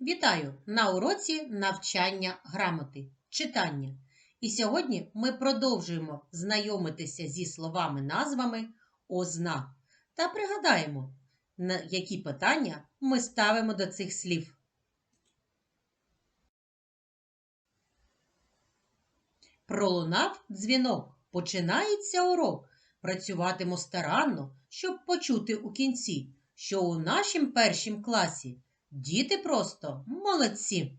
Вітаю на уроці навчання грамоти, читання. І сьогодні ми продовжуємо знайомитися зі словами-назвами ознак та пригадаємо, на які питання ми ставимо до цих слів. Пролунав дзвінок. Починається урок. Працюватиму старанно, щоб почути у кінці, що у нашім першім класі діти просто молодці.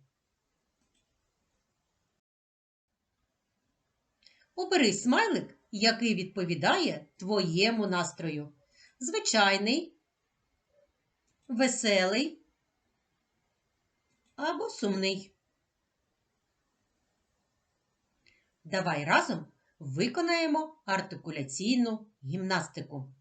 Обери смайлик, який відповідає твоєму настрою. Звичайний, веселий або сумний. Давай разом виконаємо артикуляційну гімнастику.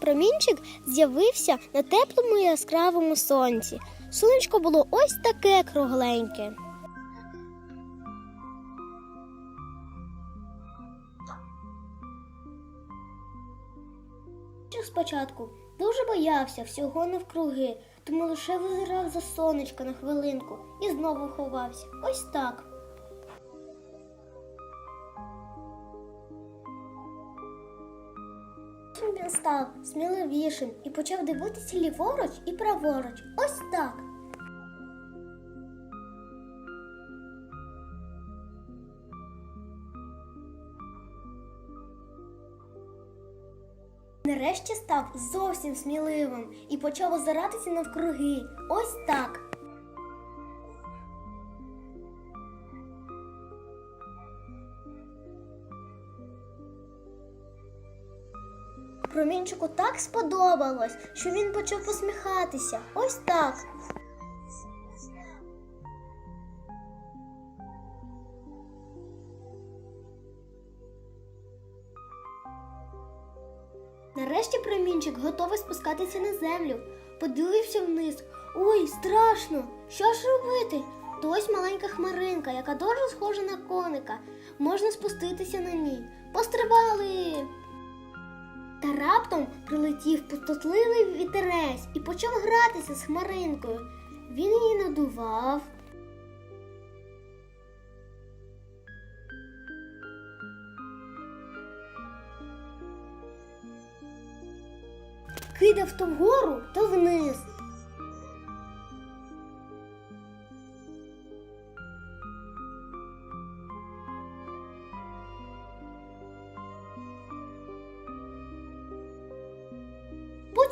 Промінчик з'явився на теплому і яскравому сонці. Сонечко було ось таке кругленьке. Спочатку дуже боявся всього навкруги, тому лише визирав за сонечко на хвилинку і знову ховався. Ось так. Став сміливішим і почав дивитися ліворуч і праворуч. Ось так. Нарешті став зовсім сміливим і почав озиратися навкруги. Ось так. Промінчику так сподобалось, що він почав посміхатися. Ось так. Нарешті промінчик готовий спускатися на землю. Подивився вниз. Ой, страшно! Що ж робити? То ось маленька хмаринка, яка дуже схожа на коника. Можна спуститися на ній. Пострибали! Та раптом прилетів пустотливий вітерець і почав гратися з хмаринкою. Він її надував. Кидав то вгору, то вниз.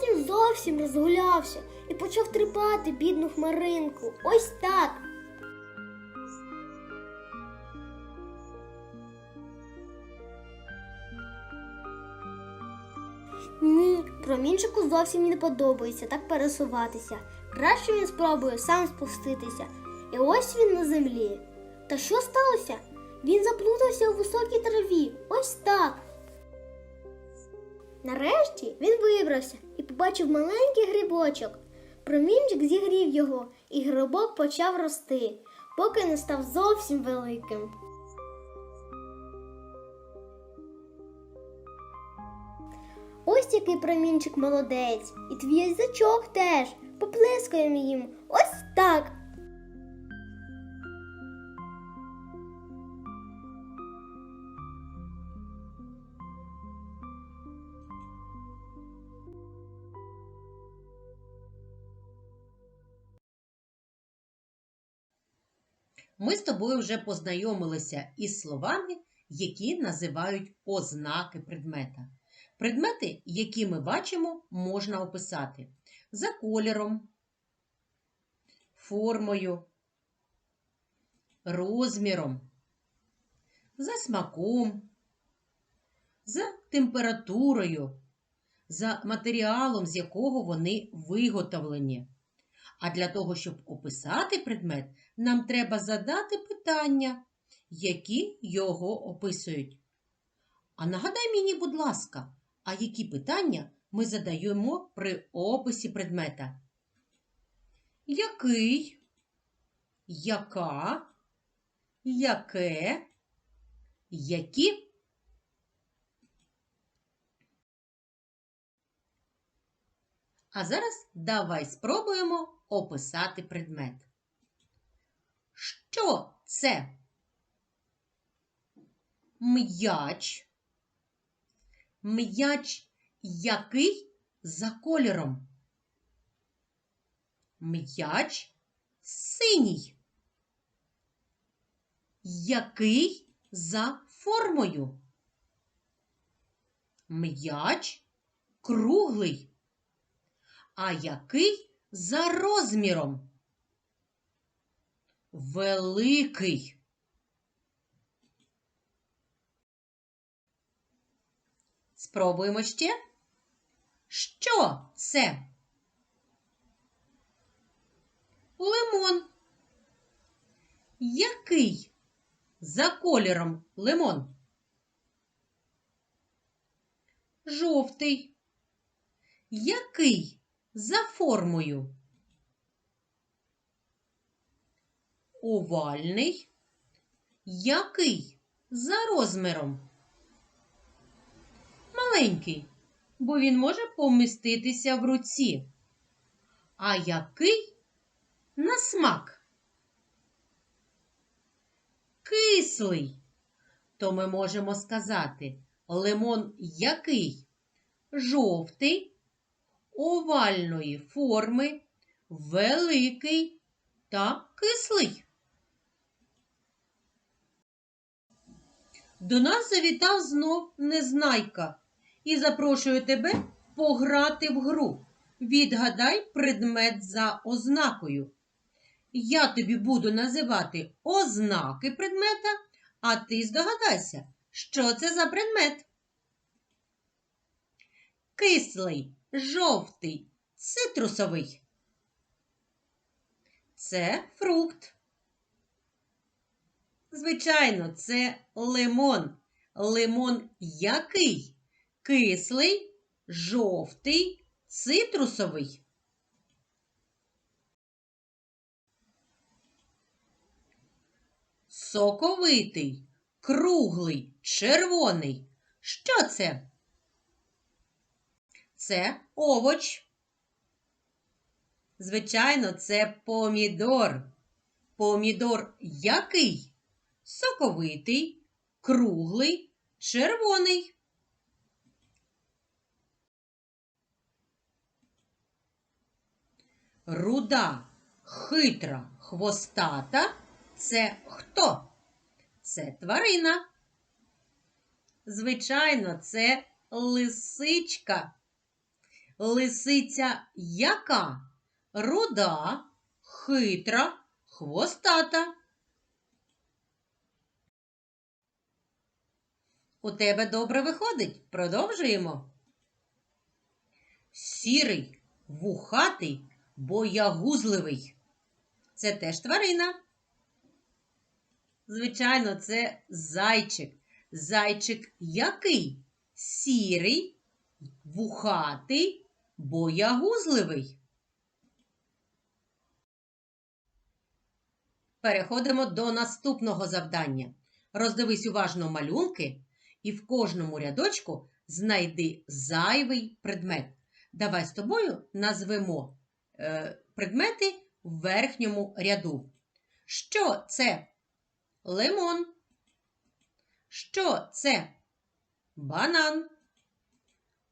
Потім зовсім розгулявся і почав тріпати бідну хмаринку. Ось так. Ні, промінчику зовсім не подобається так пересуватися. Краще він спробує сам спуститися. І ось він на землі. Та що сталося? Він заплутався у високій траві. Ось так. Нарешті він вибрався і побачив маленький грибочок. Промінчик зігрів його, і грибок почав рости, поки не став зовсім великим. Ось який промінчик молодець, і твій язичок теж. Поплескаємо їм. Ось так. Ми з тобою вже познайомилися із словами, які називають ознаки предмета. Предмети, які ми бачимо, можна описати за кольором, формою, розміром, за смаком, за температурою, за матеріалом, з якого вони виготовлені. А для того, щоб описати предмет, нам треба задати питання, які його описують. А нагадай мені, будь ласка, а які питання ми задаємо при описі предмета? Який? Яка? яке, які. А зараз давай спробуємо описати предмет. Що це? М'яч. М'яч який за кольором? М'яч синій. Який за формою? М'яч круглий. А який за розміром? Великий. Спробуємо ще. Що це? Лимон. Який за кольором лимон? Жовтий. Який за формою? Овальний. Який за розміром? Маленький, бо він може поміститися в руці. А який на смак? Кислий. То ми можемо сказати лимон який? Жовтий, овальної форми, великий та кислий. До нас завітав знов незнайка і запрошую тебе пограти в гру. Відгадай предмет за ознакою. Я тобі буду називати ознаки предмета, а ти здогадайся, що це за предмет. Кислий, жовтий, цитрусовий. Це фрукт. Звичайно, це лимон. Лимон який? Кислий, жовтий, цитрусовий. Соковитий, круглий, червоний. Що це? Це овоч. Звичайно, це помідор. Помідор який? Соковитий, круглий, червоний. Руда, хитра, хвостата це хто? Це тварина. Звичайно, це лисичка. Лисиця яка? Руда, хитра, хвостата. У тебе добре виходить. Продовжуємо. Сірий, вухатий, боягузливий. Це теж тварина. Звичайно, це зайчик. Зайчик який? Сірий, вухатий, боягузливий. Переходимо до наступного завдання. Роздивись уважно малюнки і в кожному рядочку знайди зайвий предмет. Давай з тобою назвемо е, предмети в верхньому ряду. Що це? Лимон. Що це? Банан.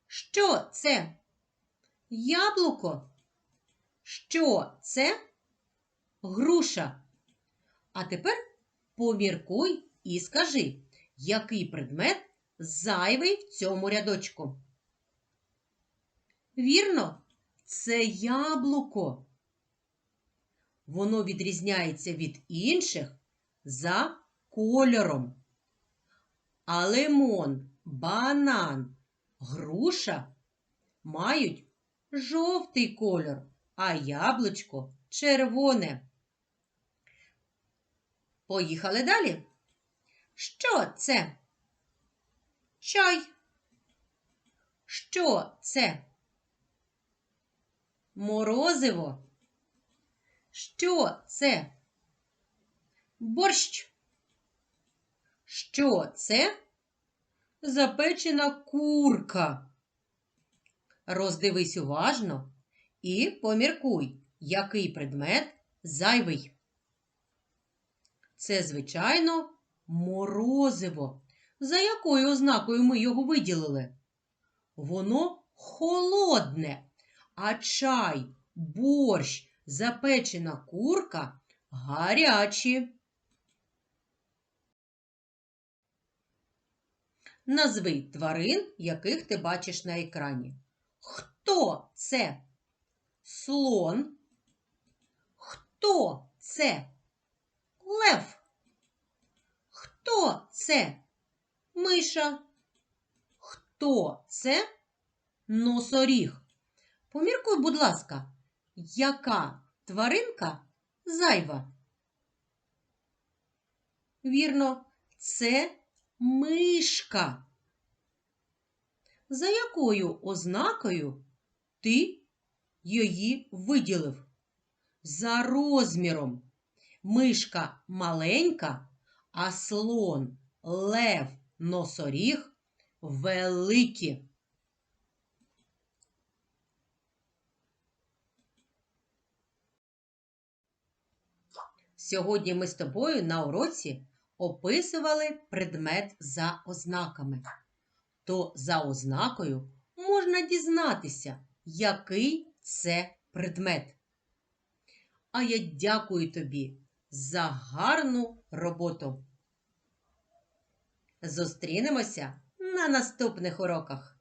Що це? Яблуко. Що це? Груша. А тепер поміркуй і скажи, який предмет зайвий в цьому рядочку. Вірно, це яблуко. Воно відрізняється від інших за кольором. А лимон, банан, груша мають жовтий кольор, а яблучко червоне. Поїхали далі. Що це? Чай. Що це? Морозиво. Що це? Борщ. Що це? Запечена курка. Роздивись уважно і поміркуй, який предмет зайвий. Це, звичайно, морозиво. За якою ознакою ми його виділили? Воно холодне, а чай, борщ, запечена курка гарячі. Назви тварин, яких ти бачиш на екрані. Хто це? Слон. Хто це? Лев. Хто це? Миша. Хто це? Носоріг. Поміркуй, будь ласка, яка тваринка зайва? Вірно, це мишка. За якою ознакою ти її виділив? За розміром. Мишка маленька, а слон, лев, носоріг великі. Сьогодні ми з тобою на уроці описували предмет за ознаками. То за ознакою можна дізнатися, який це предмет. А я дякую тобі за гарну роботу. Зустрінемося на наступних уроках.